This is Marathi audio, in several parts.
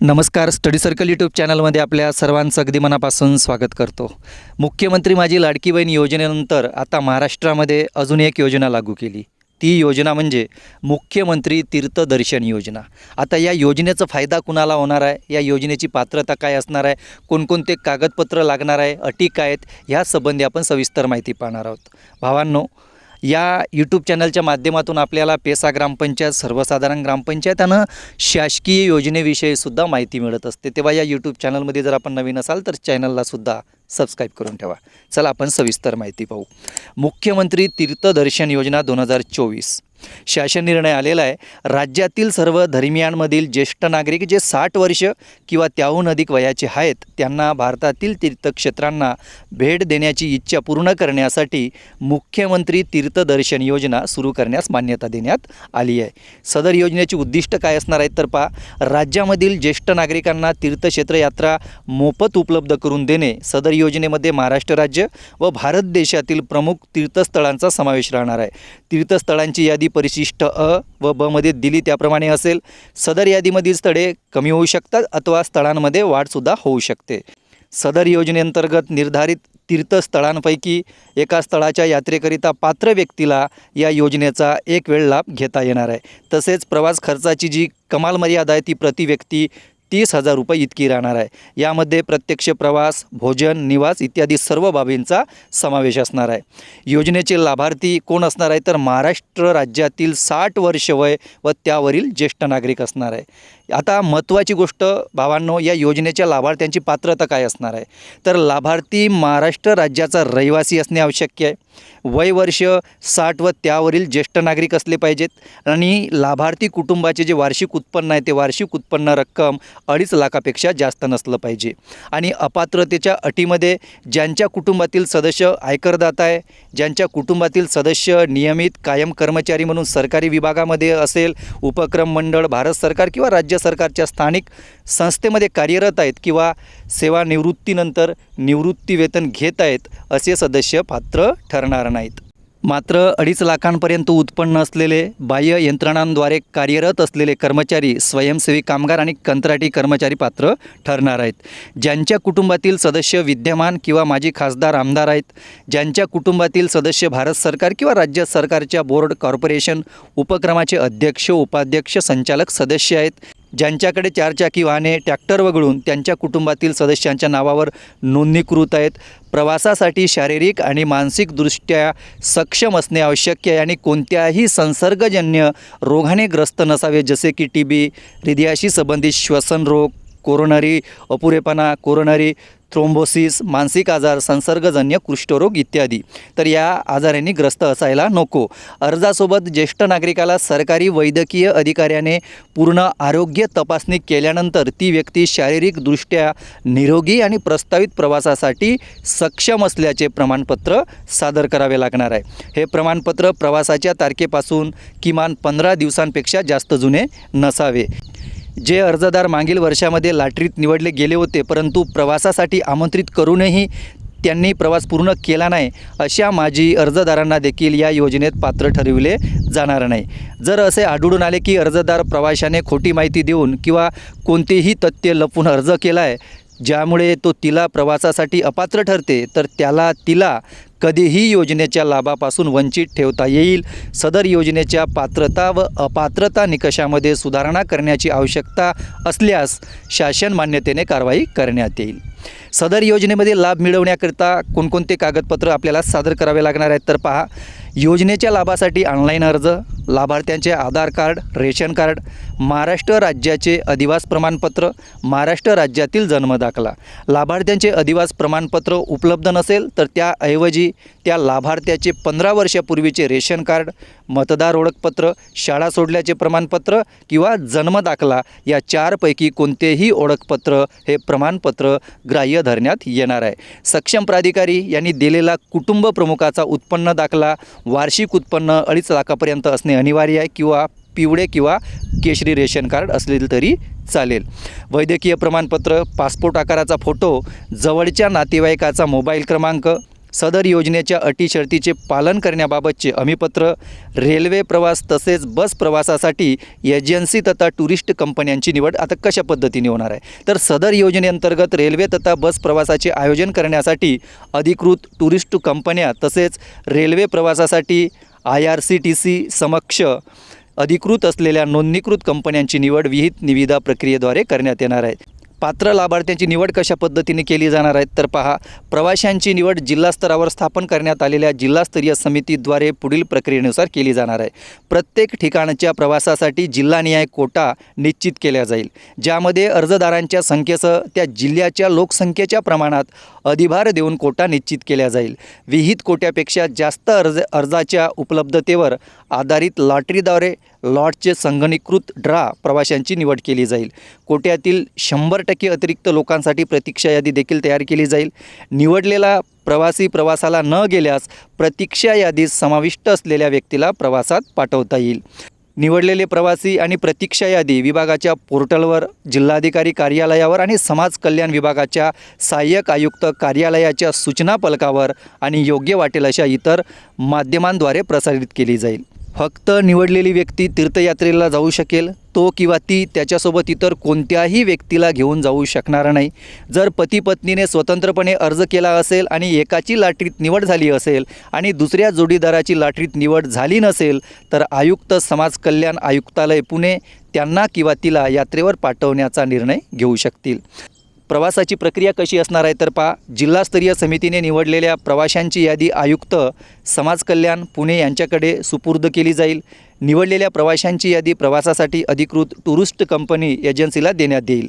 नमस्कार स्टडी सर्कल यूट्यूब चॅनलमध्ये आपल्या सर्वांचं अगदी मनापासून स्वागत करतो. मुख्यमंत्री माझी लाडकी बहीण योजनेनंतर आता महाराष्ट्रामध्ये अजून एक योजना लागू केली. ती योजना म्हणजे मुख्यमंत्री तीर्थदर्शन योजना. आता या योजनेचा फायदा कुणाला होणार आहे? या योजनेची पात्रता काय असणार आहे? कोणकोणते कागदपत्र लागणार आहे? अटी काय आहेत? ह्या संबंधी आपण सविस्तर माहिती पाहणार आहोत. भावांनो या यूट्यूब चॅनलच्या माध्यमातून आपल्याला पेसा ग्रामपंचायत सर्वसाधारण ग्रामपंचायत आणि शासकीय योजनेविषयी सुद्धा माहिती मिळत असते. तेव्हा या यूट्यूब चॅनलमध्ये जर आपण नवीन असाल तर चॅनललासुद्धा सबस्क्राईब करून ठेवा. चला आपण सविस्तर माहिती पाहू. मुख्यमंत्री तीर्थदर्शन योजना दोन हजार चोवीस. शासन निर्णय आलेला आहे. राज्यातील सर्व धर्मियांमधील ज्येष्ठ नागरिक जे साठ वर्ष किंवा त्याहून अधिक वयाचे आहेत त्यांना भारतातील तीर्थक्षेत्रांना भेट देण्याची इच्छा पूर्ण करण्यासाठी मुख्यमंत्री तीर्थदर्शन योजना सुरू करण्यास मान्यता देण्यात आली आहे. सदर योजनेची उद्दिष्ट काय असणार आहेत तर पहा राज्यामधील ज्येष्ठ नागरिकांना तीर्थक्षेत्र यात्रा मोफत उपलब्ध करून देणे सदर योजनेमध्ये महाराष्ट्र राज्य व भारत देशातील प्रमुख तीर्थस्थळांचा समावेश राहणार आहे. तीर्थस्थळांची यादी परिशिष्ट अ व ब मध्ये दिली त्याप्रमाणे असेल. सदर यादीमधील स्थळे कमी होऊ शकतात अथवा स्थळांमध्ये वाढसुद्धा होऊ शकते. सदर योजनेअंतर्गत निर्धारित तीर्थस्थळांपैकी एका स्थळाच्या यात्रेकरिता पात्र व्यक्तीला या योजनेचा एक वेळ लाभ घेता येणार आहे. तसेच प्रवास खर्चाची जी कमाल मर्यादा आहे ती प्रति व्यक्ती तीस हजार रुपये इतकी राहणार आहे. यामध्ये प्रत्यक्ष प्रवास भोजन निवास इत्यादी सर्व बाबींचा समावेश असणार आहे. योजनेचे लाभार्थी कोण असणार आहे? तर महाराष्ट्र राज्यातील साठ वर्ष वय व त्यावरील ज्येष्ठ नागरिक असणार आहे. आता महत्त्वाची गोष्ट भावांनो या योजनेच्या लाभार्थ्यांची पात्रता काय असणार आहे? तर लाभार्थी महाराष्ट्र राज्याचा रहिवासी असणे आवश्यक आहे. वय वर्ष साठ व त्यावरील ज्येष्ठ नागरिक असले पाहिजेत आणि लाभार्थी कुटुंबाचे जे वार्षिक उत्पन्न आहे ते वार्षिक उत्पन्न रक्कम अडीच लाखापेक्षा जास्त नसलं पाहिजे. आणि अपात्रतेच्या अटीमध्ये ज्यांच्या कुटुंबातील सदस्य आयकरदाता आहे ज्यांच्या कुटुंबातील सदस्य नियमित कायम कर्मचारी म्हणून सरकारी विभागामध्ये असेल उपक्रम मंडळ भारत सरकार किंवा राज्य सरकारच्या स्थानिक संस्थेमध्ये कार्यरत आहेत किंवा सेवानिवृत्तीनंतर निवृत्तीवेतन घेत आहेत असे सदस्य पात्र ठरणार नाहीत. मात्र अडीच लाखांपर्यंत उत्पन्न असलेले बाह्य यंत्रणांद्वारे कार्यरत असलेले कर्मचारी स्वयंसेवी कामगार आणि कंत्राटी कर्मचारी पात्र ठरणार आहेत. ज्यांच्या कुटुंबातील सदस्य विद्यमान किंवा माजी खासदार आमदार आहेत ज्यांच्या कुटुंबातील सदस्य भारत सरकार किंवा राज्य सरकारच्या बोर्ड कॉर्पोरेशन उपक्रमाचे अध्यक्ष उपाध्यक्ष संचालक सदस्य आहेत ज्यांच्याकडे चारचाकी वाहने ट्रॅक्टर वगळून त्यांच्या कुटुंबातील सदस्यांच्या नावावर नोंदणीकृत आहेत. प्रवासासाठी शारीरिक आणि मानसिकदृष्ट्या सक्षम असणे आवश्यक आहे आणि कोणत्याही संसर्गजन्य रोगाने ग्रस्त नसावे जसे की टी बी हृदयाशी संबंधित श्वसन रोग कोरोनरी अपुरेपणा कोरोनरी थ्रोम्बोसिस मानसिक आजार संसर्गजन्य कुष्ठरोग इत्यादी. तर या आजारांनी ग्रस्त असायला नको. अर्जासोबत ज्येष्ठ नागरिकाला सरकारी वैद्यकीय अधिकाऱ्याने पूर्ण आरोग्य तपासणी केल्यानंतर ती व्यक्ती शारीरिकदृष्ट्या निरोगी आणि प्रस्तावित प्रवासासाठी सक्षम असल्याचे प्रमाणपत्र सादर करावे लागणार आहे. हे प्रमाणपत्र प्रवासाच्या तारखेपासून किमान पंधरा दिवसांपेक्षा जास्त जुने नसावे. जे अर्जदार मागील वर्षामध्ये लाटरीत निवडले गेले होते परंतु प्रवासासाठी आमंत्रित करूनही त्यांनी प्रवास पूर्ण केला नाही अशा माजी अर्जदारांना देखील या योजनेत पात्र ठरविले जाणार नाही. जर असे आढळून आले की अर्जदार प्रवाशाने खोटी माहिती देऊन किंवा कोणतेही तथ्य लपवून अर्ज केला आहे ज्यामुळे तो तिला प्रवासासाठी अपात्र ठरते तर त्याला तिला कधीही योजनेच्या लाभापासून वंचित ठेवता येईल. सदर योजनेच्या पात्रता व अपात्रता निकषामध्ये सुधारणा करण्याची आवश्यकता असल्यास शासन मान्यतेने कारवाई करण्यात येईल. सदर योजनेमध्ये लाभ मिळवण्याकरिता कोणकोणते कागदपत्र आपल्याला सादर करावे लागणार आहेत तर पहा. योजनेच्या लाभासाठी ऑनलाईन अर्ज लाभार्थ्यांचे Aadhaar card ration card Maharashtra राज्याचे अधिवास प्रमाणपत्र महाराष्ट्र राज्यातील जन्मदाखला लाभार्थ्यांचे अधिवास प्रमाणपत्र उपलब्ध नसेल तर त्याऐवजी त्या लाभार्थ्याचे पंधरा वर्षापूर्वीचे रेशन कार्ड मतदार ओळखपत्र शाळा सोडल्याचे प्रमाणपत्र किंवा जन्मदाखला या चारपैकी कोणतेही ओळखपत्र हे प्रमाणपत्र ग्राह्य धरण्यात येणार आहे. सक्षम प्राधिकारी यांनी दिलेला कुटुंब प्रमुखाचा उत्पन्न दाखला वार्षिक उत्पन्न अडीच लाखापर्यंत असणे अनिवार्य आहे किंवा पिवळे किंवा केशरी रेशन कार्ड असले तरी चालेल. वैद्यकीय प्रमाणपत्र पासपोर्ट आकाराचा फोटो जवळच्या नातेवाईकाचा मोबाईल क्रमांक सदर योजनेच्या अटी शर्तीचे पालन करण्याबाबतचे हमीपत्र रेल्वे प्रवास तसेच बस प्रवासासाठी एजन्सी तथा टुरिस्ट कंपन्यांची निवड आता कशा पद्धतीने होणार आहे? तर सदर योजनेअंतर्गत रेल्वे तथा बस प्रवासाचे आयोजन करण्यासाठी अधिकृत टुरिस्ट कंपन्या तसेच रेल्वे प्रवासासाठी I R C T C समक्ष अधिकृत असलेल्या नोंदणीकृत कंपन्यांची निवड विहित निविदा प्रक्रियेद्वारे करण्यात येणार आहे. पात्र लाभार्थ्यांची निवड कशा पद्धतीने केली जाणार आहे? तर पहा प्रवाशांची निवड जिल्हास्तरावर स्थापन करण्यात आलेल्या जिल्हास्तरीय समितीद्वारे पुढील प्रक्रियेनुसार केली जाणार आहे. प्रत्येक ठिकाणच्या प्रवासासाठी जिल्हानिहाय कोटा निश्चित केल्या जाईल. ज्यामध्ये अर्जदारांच्या संख्येसह त्या जिल्ह्याच्या लोकसंख्येच्या प्रमाणात अधिभार देऊन कोटा निश्चित केल्या जाईल. विहित कोट्यापेक्षा जास्त अर्ज अर्जाच्या उपलब्धतेवर आधारित लॉटरीद्वारे लॉटचे संगणीकृत ड्रा प्रवाशांची निवड केली जाईल. कोट्यातील शंभर टक्के अतिरिक्त लोकांसाठी प्रतीक्षा यादी देखील तयार केली जाईल. निवडलेला प्रवासी प्रवासाला न गेल्यास प्रतीक्षा यादीत समाविष्ट असलेल्या व्यक्तीला प्रवासात पाठवता येईल. निवडलेले प्रवासी आणि प्रतीक्षा यादी विभागाच्या पोर्टलवर जिल्हाधिकारी कार्यालयावर आणि समाज कल्याण विभागाच्या सहाय्यक आयुक्त कार्यालयाच्या सूचना फलकावर आणि योग्य वाटेल अशा इतर माध्यमांद्वारे प्रसारित केली जाईल. फक्त निवडलेली व्यक्ती तीर्थयात्रेला जाऊ शकेल तो किंवा ती त्याच्यासोबत इतर कोणत्याही व्यक्तीला घेऊन जाऊ शकणार नाही. जर पती पत्नीने स्वतंत्रपणे अर्ज केला असेल आणि एकाची लाटरीत निवड झाली असेल आणि दुसऱ्या जोडीदाराची लाटरीत निवड झाली नसेल तर आयुक्त समाज कल्याण आयुक्तालय पुणे त्यांना किंवा तिला यात्रेवर पाठवण्याचा निर्णय घेऊ शकतील. प्रवासाची प्रक्रिया कशी असणार आहे? तर पहा जिल्हास्तरीय समितीने निवडलेल्या प्रवाशांची यादी आयुक्त समाज कल्याण पुणे यांच्याकडे सुपूर्द केली जाईल. निवडलेल्या प्रवाशांची यादी प्रवासासाठी अधिकृत टुरिस्ट कंपनी एजन्सीला देण्यात येईल.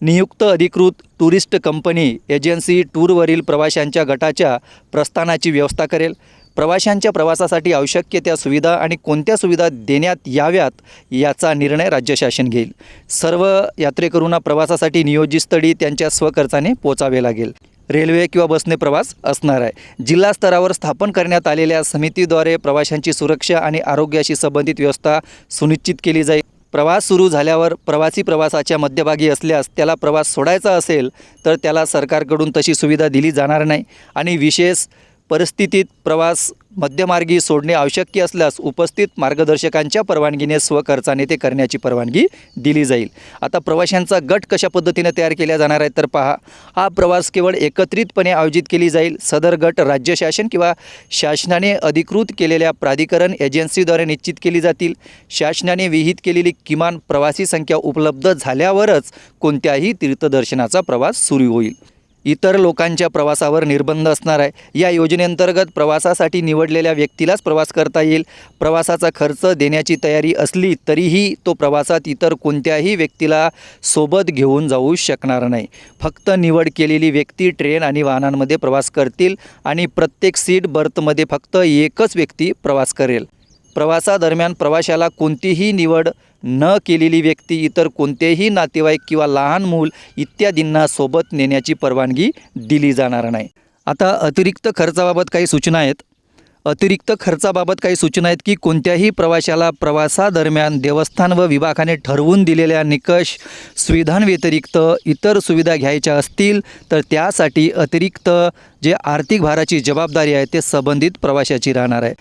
नियुक्त अधिकृत टुरिस्ट कंपनी एजन्सी टूरवरील प्रवाशांच्या गटाच्या प्रस्थानाची व्यवस्था करेल. प्रवाशांच्या प्रवासासाठी आवश्यक त्या सुविधा आणि कोणत्या सुविधा देण्यात याव्यात याचा निर्णय राज्य शासन घेईल. सर्व यात्रेकरूंना प्रवासासाठी नियोजित स्थळी त्यांच्या स्वखर्चाने पोचावे लागेल. रेल्वे किंवा बसने प्रवास असणार आहे. जिल्हा स्तरावर स्थापन करण्यात आलेल्या समितीद्वारे प्रवाशांची सुरक्षा आणि आरोग्याशी संबंधित व्यवस्था सुनिश्चित केली जाईल. प्रवास सुरू झाल्यावर प्रवासी प्रवासाच्या मध्यभागी असल्यास त्याला प्रवास सोडायचा असेल तर त्याला सरकारकडून तशी सुविधा दिली जाणार नाही आणि विशेष परिस्थितीत प्रवास मध्यमार्गी सोडणे आवश्यक असल्यास उपस्थित मार्गदर्शकांच्या परवानगीने स्वखर्चाने ते करण्याची परवानगी दिली जाईल. आता प्रवाशांचा गट कशा पद्धतीने तयार केला जाणार आहे तर पहा. हा प्रवास केवळ एकत्रितपणे आयोजित केली जाईल. सदर गट राज्य शासन किंवा शासनाने अधिकृत केलेल्या प्राधिकरण एजन्सीद्वारे निश्चित केली जातील. शासनाने विहित केलेली किमान प्रवासी संख्या उपलब्ध झाल्यावरच कोणत्याही तीर्थदर्शनाचा प्रवास सुरू होईल. इतर लोकांच्या प्रवासावर निर्बंध असणार आहे. या योजनेअंतर्गत प्रवासासाठी निवडलेल्या व्यक्तीलाच प्रवास करता येईल. प्रवासाचा खर्च देण्याची तयारी असली तरीही तो प्रवासात इतर कोणत्याही व्यक्तीला सोबत घेऊन जाऊ शकणार नाही. फक्त निवड केलेली व्यक्ती ट्रेन आणि वाहनांमध्ये प्रवास करतील आणि प्रत्येक सीट बर्थमध्ये फक्त एकच व्यक्ती प्रवास करेल. प्रवासादरम्यान प्रवाशाला कोणतीही निवड न केलेली व्यक्ती इतर कोणतेही नातेवाईक किंवा लहान मूल इत्यादींना सोबत नेण्याची परवानगी दिली जाणार नाही. आता अतिरिक्त खर्चाबाबत काही सूचना आहेत. अतिरिक्त खर्चाबाबत काही सूचना आहेत की कोणत्याही प्रवाशाला प्रवासादरम्यान देवस्थान व विभागाने ठरवून दिलेल्या निकष सुविधांव्यतिरिक्त इतर सुविधा घ्यायच्या असतील तर त्यासाठी अतिरिक्त जे आर्थिक भाराची जबाबदारी आहे ते संबंधित प्रवाशाची राहणार आहे.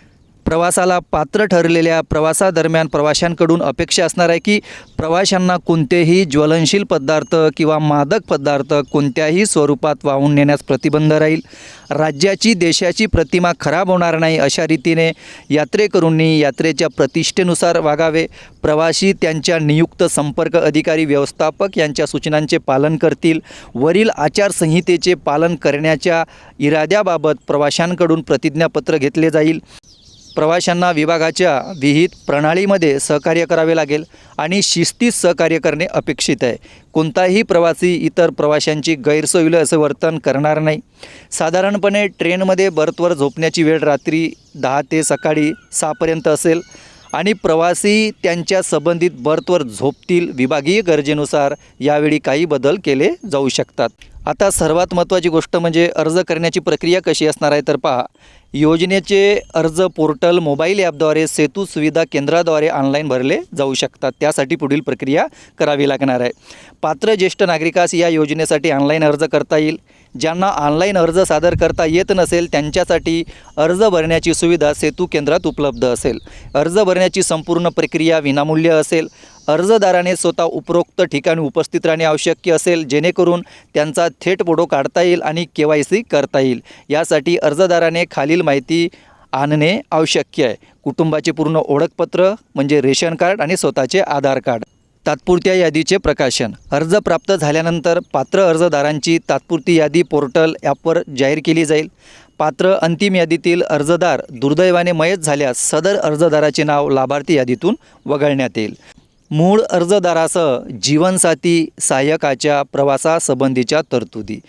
प्रवासाला पात्र ठरलेल्या प्रवासादरम्यान प्रवाशांकडून अपेक्षा असणार आहे की प्रवाशांना कोणतेही ज्वलनशील पदार्थ किंवा मादक पदार्थ कोणत्याही स्वरूपात वाहून नेण्यास प्रतिबंध राहील. राज्याची देशाची प्रतिमा खराब होणार नाही अशा रीतीने यात्रेकरूंनी यात्रेच्या प्रतिष्ठेनुसार वागावे. प्रवासी त्यांच्या नियुक्त संपर्क अधिकारी व्यवस्थापक यांच्या सूचनांचे पालन करतील. वरील आचारसंहितेचे पालन करण्याच्या इराद्याबाबत प्रवाशांकडून प्रतिज्ञापत्र घेतले जाईल. प्रवाशांना विभागाच्या विहित प्रणालीमध्ये सहकार्य करावे लागेल आणि शिस्तीत सहकार्य करणे अपेक्षित आहे. कोणताही प्रवासी इतर प्रवाशांची गैरसोयीला असं वर्तन करणार नाही. साधारणपणे ट्रेनमध्ये बर्थवर झोपण्याची वेळ रात्री दहा ते सकाळी सहापर्यंत असेल आणि प्रवासी त्यांच्या संबंधित बर्थवर झोपतील विभागीय गरजेनुसार यावेळी काही बदल केले जाऊ शकतात. आता सर्वात महत्त्वाची गोष्ट म्हणजे अर्ज करण्याची प्रक्रिया कशी असणार आहे तर पहा योजनेचे अर्ज पोर्टल मोबाईल ॲपद्वारे सेतू सुविधा केंद्राद्वारे ऑनलाईन भरले जाऊ शकतात. त्यासाठी पुढील प्रक्रिया करावी लागणार आहे. पात्र ज्येष्ठ नागरिकास या योजनेसाठी ऑनलाईन अर्ज करता येईल. ज्यांना ऑनलाईन अर्ज सादर करता येत नसेल त्यांच्यासाठी अर्ज भरण्याची सुविधा सेतू केंद्रात उपलब्ध असेल. अर्ज भरण्याची संपूर्ण प्रक्रिया विनामूल्य असेल. अर्जदाराने स्वतः उपरोक्त ठिकाणी उपस्थित राहणे आवश्यक असेल जेणेकरून त्यांचा थेट फोटो काढता येईल आणि के वाय सी करता येईल. यासाठी अर्जदाराने खालील माहिती आणणे आवश्यक आहे. कुटुंबाचे पूर्ण ओळखपत्र म्हणजे रेशन कार्ड आणि स्वतःचे आधार कार्ड. तात्पुरत्या यादीचे प्रकाशन. अर्ज प्राप्त झाल्यानंतर पात्र अर्जदारांची तात्पुरती यादी पोर्टल ॲपवर जाहीर केली जाईल. पात्र अंतिम यादीतील अर्जदार दुर्दैवाने मयत झाल्यास सदर अर्जदाराचे नाव लाभार्थी यादीतून वगळण्यात येईल. मूळ अर्जदारासह जीवनसाथी सहाय्यकाच्या प्रवासासंबंधीच्या तरतुदी.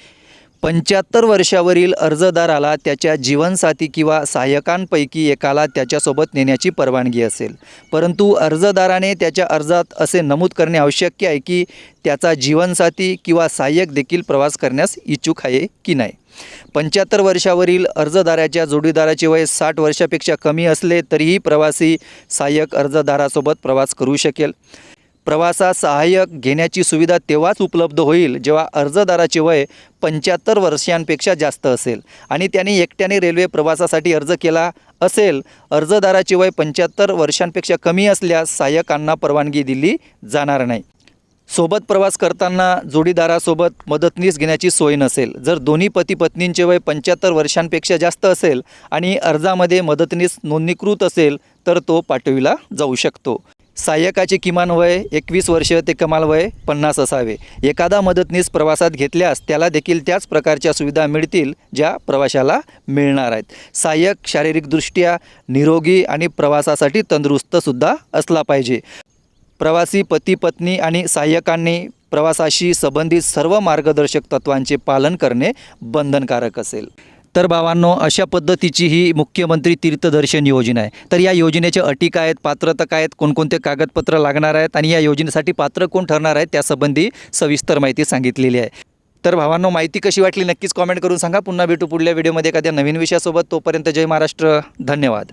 पंच्याहत्तर वर्षावरील अर्जदाराला त्याच्या जीवनसाथी किंवा सहाय्यकांपैकी एकाला त्याच्यासोबत नेण्याची परवानगी असेल. परंतु अर्जदाराने त्याच्या अर्जात असे नमूद करणे आवश्यक आहे की त्याचा जीवनसाथी किंवा सहाय्यक देखील प्रवास करण्यास इच्छुक आहे की नाही. पंच्याहत्तर वर्षावरील अर्जदाराच्या जोडीदाराचे वय साठ वर्षापेक्षा कमी असले तरीही प्रवासी सहाय्यक अर्जदारासोबत प्रवास करू शकेल. प्रवासात सहाय्यक घेण्याची सुविधा तेव्हाच उपलब्ध होईल जेव्हा अर्जदाराचे वय पंच्याहत्तर वर्षांपेक्षा जास्त असेल. आणि त्याने एकट्याने रेल्वे प्रवासासाठी अर्ज केला असेल अर्जदाराचे वय पंच्याहत्तर वर्षांपेक्षा कमी असल्यास सहाय्यकांना परवानगी दिली जाणार नाही. सोबत प्रवास करताना जोडीदारासोबत मदतनीस घेण्याची सोय नसेल. जर दोन्ही पती पत्नींचे वय पंच्याहत्तर वर्षांपेक्षा जास्त असेल आणि अर्जामध्ये मदतनीस नोंदणीकृत असेल तर तो पाठविला जाऊ शकतो. सहाय्यकाचे किमान वय एकवीस वर्ष ते कमाल वय पन्नास असावे. एखादा मदतनीस प्रवासात घेतल्यास त्याला देखील त्याच प्रकारच्या सुविधा मिळतील ज्या प्रवाशाला मिळणार आहेत. सहाय्यक शारीरिकदृष्ट्या निरोगी आणि प्रवासासाठी तंदुरुस्तसुद्धा असला पाहिजे. प्रवासी पती पत्नी आणि सहाय्यकांनी प्रवासाशी संबंधित सर्व मार्गदर्शक तत्वांचे पालन करणे बंधनकारक असेल. तर भावांनो अशा पद्धतीची ही मुख्यमंत्री तीर्थदर्शन योजना आहे. तर या योजनेच्या अटी काय आहेत पात्रता काय आहेत कोणकोणते कागदपत्र लागणार आहेत आणि या योजनेसाठी पात्र कोण ठरणार आहेत त्यासंबंधी सविस्तर माहिती सांगितलेली आहे. तर भावांनो माहिती कशी वाटली नक्कीच कॉमेंट करून सांगा. पुन्हा भेटू पुढल्या व्हिडिओमध्ये एखाद्या नवीन विषयासोबत. तोपर्यंत जय महाराष्ट्र. धन्यवाद.